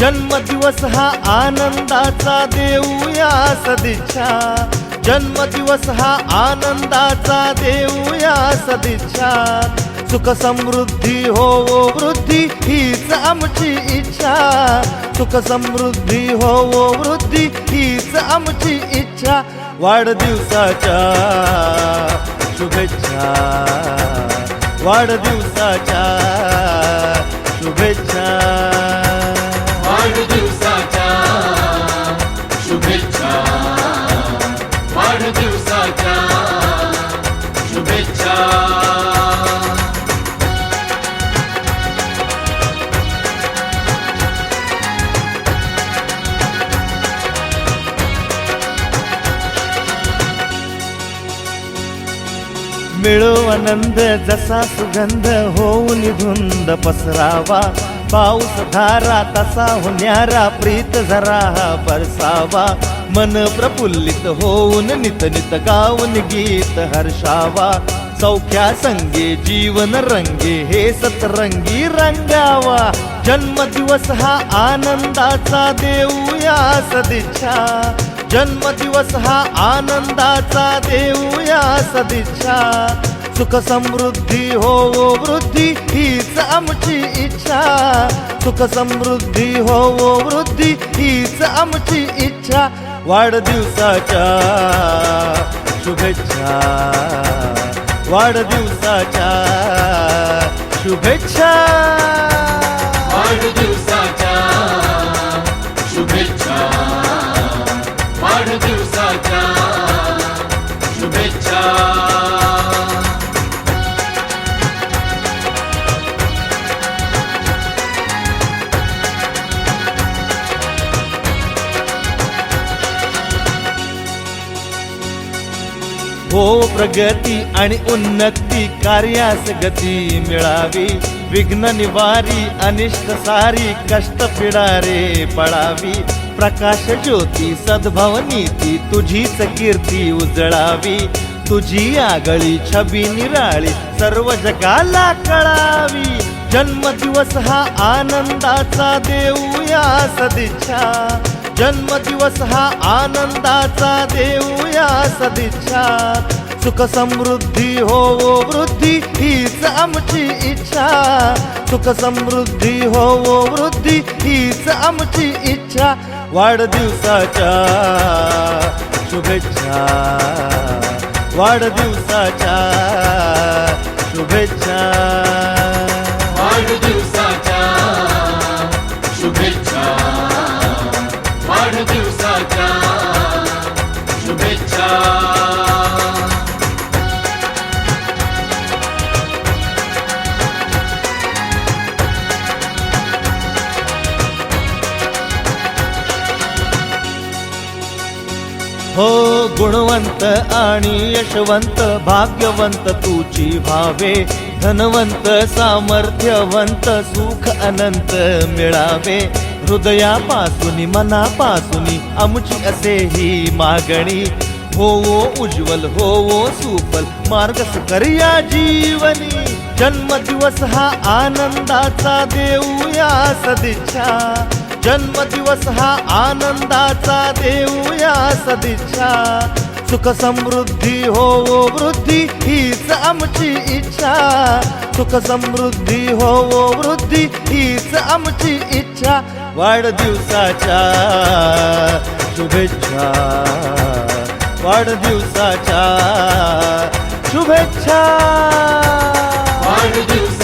जन्मदिवस हा आनंदाचा देऊया सदिच्छा. जन्मदिवस हा आनंदाचा देऊया सदिच्छा. सुख समृद्धी हो वृद्धी हीच आमची इच्छा. सुख समृद्धी हो वृद्धी हीच आमची इच्छा. वाढदिवसाच्या शुभेच्छा. वाढदिवसाच्या शुभेच्छा. मिळो आनंद जसा सुगंध होऊन धुंद पसरावा. पाऊस धारा तसा होण्यारा प्रीत झरा परसावा. बरसावा मन प्रफुल्लित होऊन नित नित गाऊन गीत हर्षावा. सौख्या संगे जीवन रंगे हे सतरंगी रंगावा. जन्मदिवस हा आनंदाचा देऊया सदिच्छा. जन्मदिवस हा आनंदाचा देऊया सदिच्छा. सुख समृद्धी हो वृद्धी हीच आमची इच्छा. सुख समृद्धी हो वृद्धी हीच आमची इच्छा. वाढदिवसाच्या शुभेच्छा. वाढदिवसाच्या शुभेच्छा. वाढदिवसाच्या शुभेच्छा. हो प्रगती आणि उन्नती कार्यास गती मिळावी. विघ्न निवारी अनिष्ट सारी कष्ट पिडारे पळावी. प्रकाश ज्योती सद्भव ती तुझीच कीर्ती उजळावी. तुझी आगळी छबी निराळी सर्व जगाला कळावी. जन्मदिवस हा आनंदाचा देऊया सदिच्छा. जन्मदिवस हा आनंदाचा देऊया सदिच्छा सुख समृद्धी हो वृद्धी हीच आमची इच्छा. सुख समृद्धी हो वृद्धी हीच आमची इच्छा. वाढदिवसाच्या शुभेच्छा. वाढदिवसाच्या शुभेच्छा. वाढदिवसा हो गुणवंत आणि यशवंत भाग्यवंत तुची भावे धनवंत सामर्थ्यवंत सुख अनंत मिळावे. हृदयापासून मनापासून आमची असे ही मागणी. हो उज्ज्वल हो सुफल मार्ग करिया जीवनी. जन्मदिवस हा आनंदाचा देऊया सदिच्छा. जन्मदिवस हा आनंदाचा देऊया सदिच्छा. सुख समृद्धी हो वृद्धी हीच आमची इच्छा. सुख समृद्धी हो वृद्धी हीच आमची इच्छा. वाढदिवसाच्या शुभेच्छा. वाढदिवसाच्या शुभेच्छा. वाढदिवस